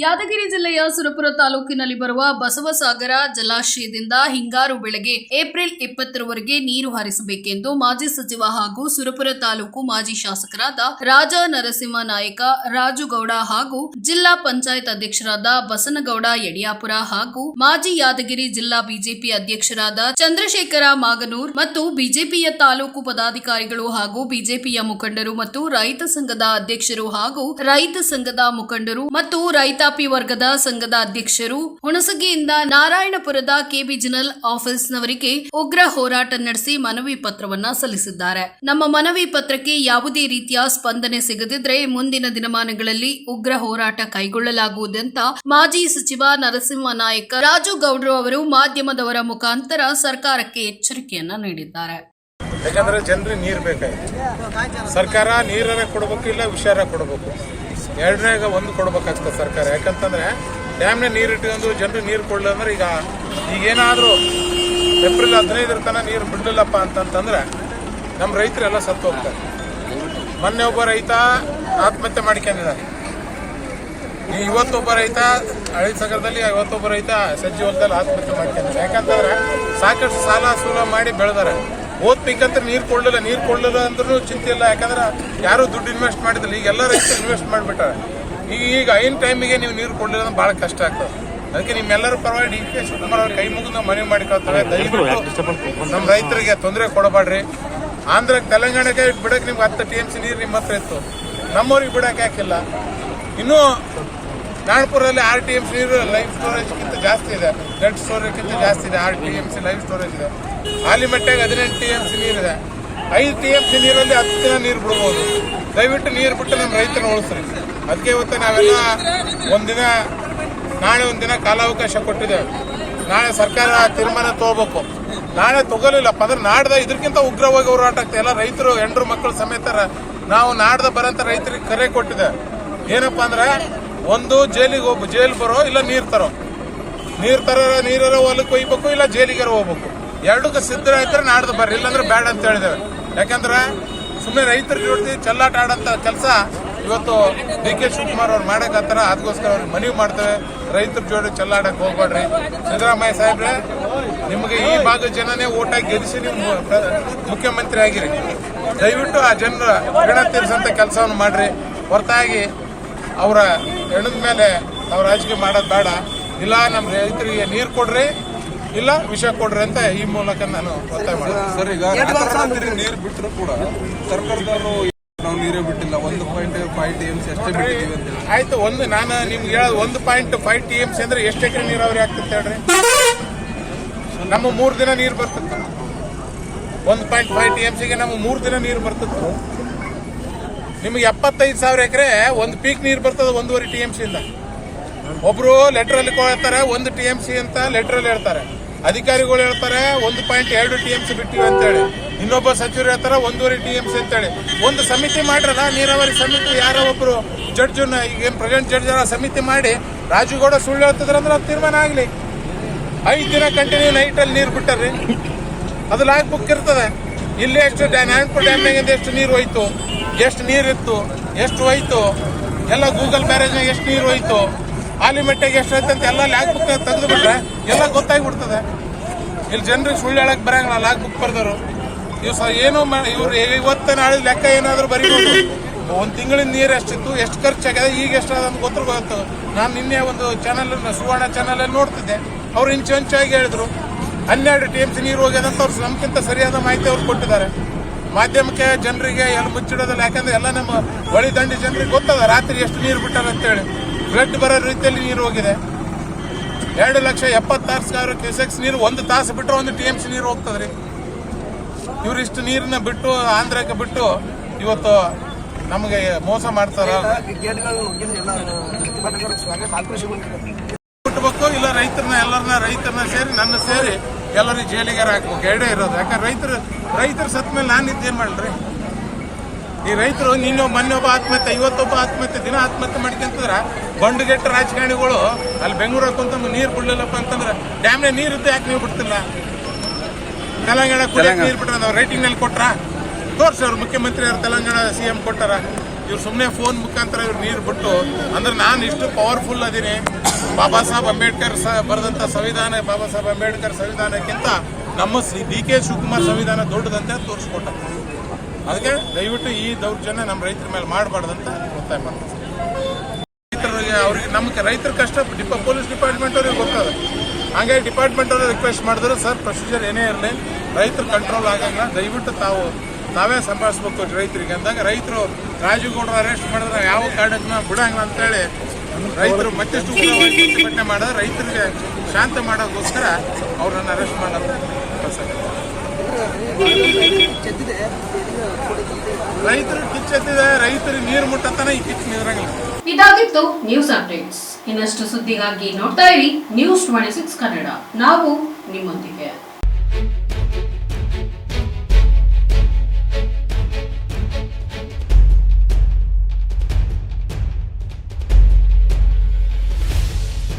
ಯಾದಗಿರಿ ಜಿಲ್ಲೆಯ ಸುರಪುರ ತಾಲೂಕಿನಲ್ಲಿ ಬರುವ ಬಸವಸಾಗರ ಜಲಾಶಯದಿಂದ ಹಿಂಗಾರು ಬೆಳೆಗೆ ಏಪ್ರಿಲ್ ಇಪ್ಪತ್ತರವರೆಗೆ ನೀರು ಹರಿಸಬೇಕೆಂದು ಮಾಜಿ ಸಚಿವ ಹಾಗೂ ಸುರಪುರ ತಾಲೂಕು ಮಾಜಿ ಶಾಸಕರಾದ ರಾಜ ನರಸಿಂಹ ನಾಯಕ, ರಾಜುಗೌಡ ಹಾಗೂ ಜಿಲ್ಲಾ ಪಂಚಾಯತ್ ಅಧ್ಯಕ್ಷರಾದ ಬಸನಗೌಡ ಯಡಿಯಾಪುರ ಹಾಗೂ ಮಾಜಿ ಯಾದಗಿರಿ ಜಿಲ್ಲಾ ಬಿಜೆಪಿ ಅಧ್ಯಕ್ಷರಾದ ಚಂದ್ರಶೇಖರ ಮಾಗನೂರ್ ಮತ್ತು ಬಿಜೆಪಿಯ ತಾಲೂಕು ಪದಾಧಿಕಾರಿಗಳು ಹಾಗೂ ಬಿಜೆಪಿಯ ಮುಖಂಡರು ಮತ್ತು ರೈತ ಸಂಘದ ಅಧ್ಯಕ್ಷರು ಹಾಗೂ ರೈತ ಸಂಘದ ಮುಖಂಡರು ಮತ್ತು ರೈತಾಪಿ ವರ್ಗದ ಸಂಘದ ಅಧ್ಯಕ್ಷರು ಹುಣಸಗಿಯಿಂದ ನಾರಾಯಣಪುರದ ಕೆಬಿ ಕೆಬಿಜಿನಲ್ ಆಫೀಸ್ನವರಿಗೆ ಉಗ್ರ ಹೋರಾಟ ನಡೆಸಿ ಮನವಿ ಪತ್ರವನ್ನ ಸಲ್ಲಿಸಿದ್ದಾರೆ. ನಮ್ಮ ಮನವಿ ಪತ್ರಕ್ಕೆ ಯಾವುದೇ ರೀತಿಯ ಸ್ಪಂದನೆ ಸಿಗದಿದ್ರೆ ಮುಂದಿನ ದಿನಮಾನಗಳಲ್ಲಿ ಉಗ್ರ ಹೋರಾಟ ಕೈಗೊಳ್ಳಲಾಗುವುದಂತ ಮಾಜಿ ಸಚಿವ ನರಸಿಂಹ ನಾಯಕ ರಾಜು ಗೌಡ್ರು ಅವರು ಮಾಧ್ಯಮದವರ ಮುಖಾಂತರ ಸರ್ಕಾರಕ್ಕೆ ಎಚ್ಚರಿಕೆಯನ್ನ ನೀಡಿದ್ದಾರೆ. ಯಾಕಂದ್ರೆ ಜನರಿಗೆ ನೀರು ಬೇಕಾಗಿತ್ತು ಸರ್ಕಾರ ನೀರನ್ನ ಕೊಡಬೇಕು ಇಲ್ಲ ವಿಷಾರ ಕೊಡಬೇಕು. ಎರಡನೇಗ ಒಂದು ಕೊಡ್ಬೇಕಾಗ್ತದೆ ಸರ್ಕಾರ. ಯಾಕಂತಂದ್ರೆ ಡ್ಯಾಮ್ನ ನೀರು ಇಟ್ಕೊಂಡು ಜನರು ನೀರು ಕೊಡಲಿಲ್ಲ ಅಂದ್ರೆ ಈಗ ಈಗೇನಾದರೂ ಏಪ್ರಿಲ್ ಹದಿನೈದರ ತನಕ ನೀರು ಬಿಡಲಿಲ್ಲಪ್ಪ ಅಂತಂತಂದ್ರೆ ನಮ್ಮ ರೈತರೆಲ್ಲ ಸತ್ತು ಹೋಗ್ತಾರೆ. ಮೊನ್ನೆ ಒಬ್ಬ ರೈತ ಆತ್ಮಹತ್ಯೆ ಮಾಡ್ಕೊಂಡಿದ್ದಾರೆ ಈ ಇವತ್ತೊಬ್ಬ ರೈತ ಹಳಿ ಸಾಗರದಲ್ಲಿ ಇವತ್ತೊಬ್ಬ ರೈತ ಸಜ್ಜಿ ಹೊಲದಲ್ಲಿ ಆತ್ಮಹತ್ಯೆ ಮಾಡ್ಕೊಂಡಿದ್ದಾರೆ ಯಾಕಂತಂದ್ರೆ ಸಾಕಷ್ಟು ಸಾಲ ಸೂಲ ಮಾಡಿ ಬೆಳೆದಾರೆ. ಓದ್ಬೇಕಂತ ನೀರು ಕೊಡಲಿಲ್ಲ ನೀರು ಕೊಡಲಿಲ್ಲ ಅಂದ್ರೂ ಚಿಂತೆ ಇಲ್ಲ. ಯಾಕಂದ್ರೆ ಯಾರು ದುಡ್ಡು ಇನ್ವೆಸ್ಟ್ ಮಾಡಿದ್ರು ಈಗ ಎಲ್ಲ ರೈತರು ಇನ್ವೆಸ್ಟ್ ಮಾಡಿಬಿಟ್ಟಾರೆ. ಈಗ ಈಗ ಐನ್ ಟೈಮಿಗೆ ನೀವು ನೀರು ಕೊಡಲಿಲ್ಲ ಅಂದ್ರೆ ಭಾಳ ಕಷ್ಟ ಆಗ್ತದೆ. ಅದಕ್ಕೆ ನಿಮ್ಮೆಲ್ಲರೂ ಪರವಾಗಿ ಡಿ ಕೆ ಶಿವಕುಮಾರ್ ಅವ್ರ ಕೈ ಮುಗಿದು ನಾವು ಮನವಿ ಮಾಡಿಕೊಳ್ತಾರೆ ದಯವಿಟ್ಟು ನಮ್ಮ ರೈತರಿಗೆ ತೊಂದರೆ ಕೊಡಬೇಡ್ರಿ. ಆಂಧ್ರ ತೆಲಂಗಾಣಕ್ಕೆ ಬಿಡಕ್ಕೆ ನಿಮ್ಗೆ ಹತ್ತು ಟಿ ಎಂ ಸಿ ನೀರು ನಿಮ್ಮ ಹತ್ರ ಇತ್ತು. ನಮ್ಮವ್ರಿಗೆ ಬಿಡಕ್ಕೆ ಯಾಕಿಲ್ಲ. ಇನ್ನೂ ನಾಣಪುರದಲ್ಲಿ ಆರ್ ಟಿ ಎಂ ಸಿ ನೀರು ಲೈಫ್ ಸ್ಟೋರೇಜ್ಗಿಂತ ಜಾಸ್ತಿ ಇದೆ. ಡೆಡ್ ಸ್ಟೋರೇಜ್ಗಿಂತ ಜಾಸ್ತಿ ಇದೆ. R T M C life storage ಇದೆ. ಆಲಿಮಟ್ಟೆಗೆ ಹದಿನೆಂಟು ಟಿ ಎಂ ಸಿ ನೀರಿದೆ. ಐದು ಟಿ ಎಂ ಸಿ ನೀರಲ್ಲಿ ಹತ್ತು ದಿನ ನೀರು ಬಿಡ್ಬೋದು. ದಯವಿಟ್ಟು ನೀರು ಬಿಟ್ಟು ನಮ್ಮ ರೈತರನ್ನ ಉಳಿಸ್ರಿ. ಅದಕ್ಕೆ ಇವತ್ತು ನಾವೆಲ್ಲ ಒಂದಿನ, ನಾಳೆ ಒಂದಿನ ಕಾಲಾವಕಾಶ ಕೊಟ್ಟಿದ್ದೇವೆ. ನಾಳೆ ಸರ್ಕಾರ ತೀರ್ಮಾನ ತಗೋಬೇಕು. ನಾಳೆ ತಗೋಲಿಲ್ಲಪ್ಪ ಅಂದ್ರೆ ನಾಡ್ದ ಇದಕ್ಕಿಂತ ಉಗ್ರವಾಗಿ ಹೋರಾಟ ಆಗ್ತದೆ ಎಲ್ಲ ರೈತರು, ಹೆಂಡ್ರು, ಮಕ್ಕಳು ಸಮೇತರ ನಾವು ನಾಡ್ದ ಬರಂತ ರೈತರಿಗೆ ಕರೆ ಕೊಟ್ಟಿದೆ. ಏನಪ್ಪಾ ಅಂದ್ರೆ ಒಂದು ಜೈಲಿಗೆ ಹೋಗ್ಬೇಕು ಜೈಲ್ ಬರೋ ಇಲ್ಲ ನೀರು ತರೋ? ನೀರು ತರೋ ನೀರರ ಹೊಲಕ್ಕೆ ಒಯ್ಬೇಕು ಇಲ್ಲ ಜೈಲಿಗೆ ಹೋಗ್ಬೇಕು? ಸಿದ್ಧ ಆಯ್ತಾರೆ ನಾಡ್ದು ಬರ್ರಿ, ಇಲ್ಲಾಂದ್ರೆ ಬೇಡ ಅಂತ ಹೇಳಿದೇವೆ ಯಾಕಂದ್ರೆ ಸುಮ್ಮನೆ ರೈತರ ಜೊತೆ ಚೆಲ್ಲಾಟ ಆಡಂತ ಕೆಲಸ ಇವತ್ತು ಡಿ ಕೆ ಶಿವಕುಮಾರ್ ಅವ್ರು ಮಾಡೋಕ್ಕಾಗ್ತಾರ ಅದಕ್ಕೋಸ್ಕರ ಅವ್ರಿಗೆ ಮನವಿ ಮಾಡ್ತೇವೆ. ರೈತರ ಜೋಡಿ ಚೆಲ್ಲಾಡಕ್ಕೆ ಹೋಗ್ಬೇಡ್ರಿ. ಸಿದ್ದರಾಮಯ್ಯ ಸಾಹೇಬ್ರೆ, ನಿಮಗೆ ಈ ಭಾಗದ ಜನನೇ ಓಟ್ ಹಾಕಿ ಗೆಲ್ಲಿಸಿ ನೀವು ಮುಖ್ಯಮಂತ್ರಿ ಆಗಿರಿ. ದಯವಿಟ್ಟು ಆ ಜನರ ಋಣ ತೀರಿಸಂತ ಕೆಲಸವನ್ನು ಮಾಡ್ರಿ. ಹೊರತಾಗಿ ಅವರ ಹೆಣದ ಮೇಲೆ ನಾವು ರಾಜಕೀಯ ಮಾಡೋದು ಬೇಡ. ಇಲ್ಲ ನಮ್ಮ ರೈತರಿಗೆ ನೀರು ಕೊಡ್ರಿ ಇಲ್ಲ ವಿಷ ಕೊಡ್ರಿ ಅಂತ ಈ ಮೂಲಕ ನಾನು ಒತ್ತಾಯ ಮಾಡ್ತೀನಿ. ಸರ್ ಈಗ ನೀರು ಬಿಟ್ಟರು ಕೂಡ ಸರ್ಕಾರದವರು ನಾವು ನೀರೇ ಬಿಟ್ಟಿಲ್ಲ. ಒಂದು ಪಾಯಿಂಟ್ ಫೈವ್ ಟಿ ಎಮ್ಸ್ ಅಷ್ಟೇ ಬಿಟ್ಟಿದ್ದೀವಿ ಅಂತ ಆಯ್ತು ಒಂದು ನಾನು ನಿಮ್ಗೆ ಹೇಳೋದು ಒಂದು point five T M C ಅಂದ್ರೆ ಎಷ್ಟು ಎಕರೆ ನೀರಾವರಿ ಆಗ್ತದೆ ಹೇಳ್ರಿ? ನಮ್ಮ ಮೂರು ದಿನ ನೀರು ಬರ್ತದೆ ಒಂದು ಪಾಯಿಂಟ್ ಫೈವ್ ಟಿ ಎಂ ಸಿಗೆ ನಮ್ಮ ಮೂರು ದಿನ ನೀರು ಬರ್ತದೆ ನಿಮಗೆ ಎಪ್ಪತ್ತೈದು ಸಾವಿರ ಎಕರೆ ಒಂದು ಪೀಕ್ ನೀರು ಬರ್ತದೆ ಒಂದೂವರೆ ಟಿ ಎಂ ಸಿಯಿಂದ ಒಬ್ರು ಲೆಟರ್ ಅಲ್ಲಿ ಕೊಡ್ತಾರೆ ಒಂದು ಟಿ ಎಂ ಸಿ ಅಂತ ಲೆಟ್ರಲ್ಲಿ ಹೇಳ್ತಾರೆ. ಅಧಿಕಾರಿಗಳು ಹೇಳ್ತಾರೆ, ಒಂದು ಪಾಯಿಂಟ್ ಎರಡು ಟಿ ಎಂ ಸಿ ಬಿಟ್ಟಿವಿ ಅಂತೇಳಿ. ಇನ್ನೊಬ್ಬ ಸಚಿವರು ಹೇಳ್ತಾರೆ, ಒಂದೂವರೆ ಟಿ ಎಂ ಸಿ ಅಂತೇಳಿ. ಒಂದು ಸಮಿತಿ ಮಾಡ್ರಲ್ಲ, ನೀರಾವರಿ ಸಮಿತಿ, ಯಾರೋ ಒಬ್ರು ಜಡ್ಜನ್ನ ಈಗ ಪ್ರೆಸೆಂಟ್ ಜಡ್ಜ್ ಸಮಿತಿ ಮಾಡಿ ರಾಜುಗೌಡ ಸುಳ್ಳು ಹೇಳ್ತಿದ್ರೆ ಅಂದ್ರೆ ಅದು ತೀರ್ಮಾನ ಆಗಲಿ. ಐದು ದಿನ ಕಂಟಿನ್ಯೂ ನೈಟ್ ಅಲ್ಲಿ ನೀರು ಬಿಟ್ಟಾರ್ರಿ. ಅದು ಲಾಕ್ ಬುಕ್ ಇರ್ತದೆ. ಇಲ್ಲಿ ಎಷ್ಟು ಡ್ಯಾಮ್ ನಾರಾಯಣಪುರ ಡ್ಯಾಮ್ನಾಗಿಂದ ಎಷ್ಟು ನೀರು ಹೋಯ್ತು? ಎಷ್ಟು ನೀರಿತ್ತು, ಎಷ್ಟು ಹೋಯ್ತು, ಎಲ್ಲ ಗೂಗಲ್ ಬ್ಯಾರೇಜ್ನಾಗ ಎಷ್ಟು ನೀರು ಹೋಯ್ತು ಆಲಿಮೆಟ್ಟೆಗೆ ಎಷ್ಟು ಹೋಯ್ತು ಅಂತ ಎಲ್ಲ ಲ್ಯಾಕ್ ಬುಕ್ ತೆಗೆದು ಬಿಟ್ರೆ ಎಲ್ಲ ಗೊತ್ತಾಗ್ಬಿಡ್ತದೆ. ಇಲ್ಲಿ ಜನರಿಗೆ ಸುಳ್ಳು ಹೇಳಕ್ ಬರಂಗಿಲ್ಲ ಲ್ಯಾಕ್ ಬುಕ್ ಬರ್ದರು. ಇವ್ ಸರ್ ಏನೋ ಇವ್ರು ಇವತ್ತು ನಾಳೆ ಲೆಕ್ಕ ಏನಾದರೂ ಬರೀಬೋದು. ಒಂದು ತಿಂಗಳಿನ ನೀರು ಎಷ್ಟಿತ್ತು, ಎಷ್ಟು ಖರ್ಚಾಗಿದೆ ಈಗ ಎಷ್ಟು ಅಂತ ಗೊತ್ತಿರ್ಬೋದು. ಗೊತ್ತು ನಾನು ನಿನ್ನೆ ಒಂದು ಚಾನಲ್ ಸುವರ್ಣ ಚಾನಲಲ್ಲಿ ನೋಡ್ತಿದ್ದೆ. ಅವ್ರು ಇಂಚು ಇಂಚಾಗಿ ಹೇಳಿದ್ರು. ಹನ್ನೆರಡು ಟಿ ಎಂ ಸಿ ನೀರು ಹೋಗ್ಯದಂತ ಅವ್ರು ನಮ್ಗಿಂತ ಸರಿಯಾದ ಮಾಹಿತಿ ಅವ್ರು ಕೊಟ್ಟಿದ್ದಾರೆ. ಮಾಧ್ಯಮಕ್ಕೆ ಜನರಿಗೆ ಎಲ್ಲ ಮುಚ್ಚಿಡೋದಿಲ್ಲ, ಯಾಕಂದ್ರೆ ಎಲ್ಲ ನಮ್ಮ ಬಳಿ ದಂಡಿ ಜನರಿಗೆ ಗೊತ್ತದ, ರಾತ್ರಿ ಎಷ್ಟು ನೀರು ಬಿಟ್ಟಾರ ಅಂತೇಳಿ. ಬ್ಲಡ್ ಬರೋ ರೀತಿಯಲ್ಲಿ ನೀರು ಹೋಗಿದೆ. ಎರಡು ಲಕ್ಷ ಎಪ್ಪತ್ತಾರು ಸಾವಿರ ಕ್ಯೂಸೆಕ್ಸ್ ನೀರು, ಒಂದು ತಾಸು ಬಿಟ್ಟರೆ ಒಂದು ಟಿ ಎಂ ಸಿ ನೀರು ಹೋಗ್ತದ್ರಿ. ಇವ್ರು ಇಷ್ಟು ನೀರನ್ನ ಬಿಟ್ಟು ಆಂಧ್ರಕ್ಕೆ ಬಿಟ್ಟು ಇವತ್ತು ನಮಗೆ ಮೋಸ ಮಾಡ್ತಾರ. ಬಿಟ್ಬೇಕು ಇಲ್ಲ ರೈತರನ್ನ ಎಲ್ಲರನ್ನ ರೈತರನ್ನ ಸೇರಿ ನನ್ನ ಸೇರಿ ಎಲ್ಲರಿಗೂ ಜೈಲಿಗೆ ಹಾಕ್ಬೇಕು. ಎರಡೇ ಇರೋದು. ಯಾಕಂದ್ರೆ ರೈತರು ರೈತರು ಸತ್ತ ಮೇಲೆ ನಾನು ಇದ್ದೇನು ಮಾಡ್ರಿ ಈ ರೈತರು ನಿನ್ನೆ ಮೊನ್ನೆ ಒಬ್ಬ ಆತ್ಮಹತ್ಯೆ, ಇವತ್ತೊಬ್ಬ ಆತ್ಮಹತ್ಯೆ, ದಿನ ಆತ್ಮಹತ್ಯೆ ಮಾಡ್ಕೊಂತಂದ್ರೆ ಬಂಡುಗೆಟ್ಟ ರಾಜಕಾರಣಿಗಳು ಅಲ್ಲಿ ಬೆಂಗಳೂರು ಕುಂತ ನೀರು ಬಿಡ್ಲಿಲ್ಲಪ್ಪ ಅಂತಂದ್ರೆ ಡ್ಯಾಮ್ನ ನೀರು ಇದ್ದು ಯಾಕೆ ನೀವು ಬಿಡ್ತಿಲ್ಲ? ತೆಲಂಗಾಣ ನೀರು ಬಿಟ್ರ ನಾವು ರೈಟಿಂಗ್ನಲ್ಲಿ ಕೊಟ್ರ? ತೋರ್ಸಿ ಅವ್ರು ಮುಖ್ಯಮಂತ್ರಿ ಅವ್ರು ತೆಲಂಗಾಣ ಸಿಎಂ ಕೊಟ್ಟಾರ. ಇವ್ರು ಸುಮ್ಮನೆ ಫೋನ್ ಮುಖಾಂತರ ಇವ್ರು ನೀರು ಬಿಟ್ಟು, ಅಂದ್ರೆ ನಾನು ಇಷ್ಟು ಪವರ್ಫುಲ್ ಅದೀನಿ. ಬಾಬಾ ಸಾಹೇಬ್ ಅಂಬೇಡ್ಕರ್ ಸಹ ಬರೆದಂಥ ಸಂವಿಧಾನ, ಬಾಬಾ ಸಾಹೇಬ್ ಅಂಬೇಡ್ಕರ್ ಸಂವಿಧಾನಕ್ಕಿಂತ ನಮ್ಮ ಶ್ರೀ ಡಿ ಕೆ ಶಿವಕುಮಾರ್ ಸಂವಿಧಾನ ದೊಡ್ಡದಂತೆ ತೋರಿಸ್ಕೊಟ್ಟ. ಅದಕ್ಕೆ ದಯವಿಟ್ಟು ಈ ದೌರ್ಜನ್ಯ ನಮ್ಮ ರೈತರ ಮೇಲೆ ಮಾಡಬಾರ್ದಂತ ಒತ್ತಾಯ ಮಾಡ್ತೀನಿ. ರೈತರಿಗೆ ಅವ್ರಿಗೆ ನಮ್ಗೆ ರೈತರ ಕಷ್ಟ, ಡಿಪ, ಪೊಲೀಸ್ ಡಿಪಾರ್ಟ್ಮೆಂಟ್ ಅವ್ರಿಗೆ ಗೊತ್ತದ ಹಾಗಾಗಿ ಡಿಪಾರ್ಟ್ಮೆಂಟ್ ಅವರು ರಿಕ್ವೆಸ್ಟ್ ಮಾಡಿದ್ರು, ಸರ್ ಪ್ರೊಸೀಜರ್ ಏನೇ ಇರಲಿ, ರೈತರು ಕಂಟ್ರೋಲ್ ಆಗಂಗಿಲ್ಲ, ದಯವಿಟ್ಟು ತಾವು ತಾವೇ ಸಂಭಾಳಿಸ್ಬೇಕು ರೈತರಿಗೆ ಅಂದಾಗ ರೈತರು ರಾಜುಗೌಡರು ಅರೆಸ್ಟ್ ಮಾಡಿದ್ರೆ ಯಾವ ಕಾರಣಕ್ಕೂ ಬಿಡಂಗಿಲ್ಲ ಅಂತೇಳಿ ರೈತರು ಮತ್ತಷ್ಟು ಪ್ರತಿಭಟನೆ ಮಾಡಿದ್ರೆ ರೈತರಿಗೆ ಶಾಂತ ಮಾಡೋದಕ್ಕೋಸ್ಕರ ಅವ್ರನ್ನ ಅರೆಸ್ಟ್ ಮಾಡೋದು ರೈತರು ಕಿಚ್ಚೆತ್ತಿದೆ, ರೈತರಿಗೆ ನೀರು ಮುಟ್ಟತನ ಈ ಕಿಚ್ಚು ನೀರಂಗಿಲ್ಲ ಇದಾಗಿತ್ತು ನ್ಯೂಸ್ ಅಪ್ಡೇಟ್ಸ್ ಇನ್ನಷ್ಟು ಸುದ್ದಿಗಾಗಿ ನೋಡ್ತಾ ಇರಿ ನ್ಯೂಸ್ ಟ್ವೆಂಟಿ ಸಿಕ್ಸ್ ಕನ್ನಡ. ನಾವು ನಿಮ್ಮೊಂದಿಗೆ.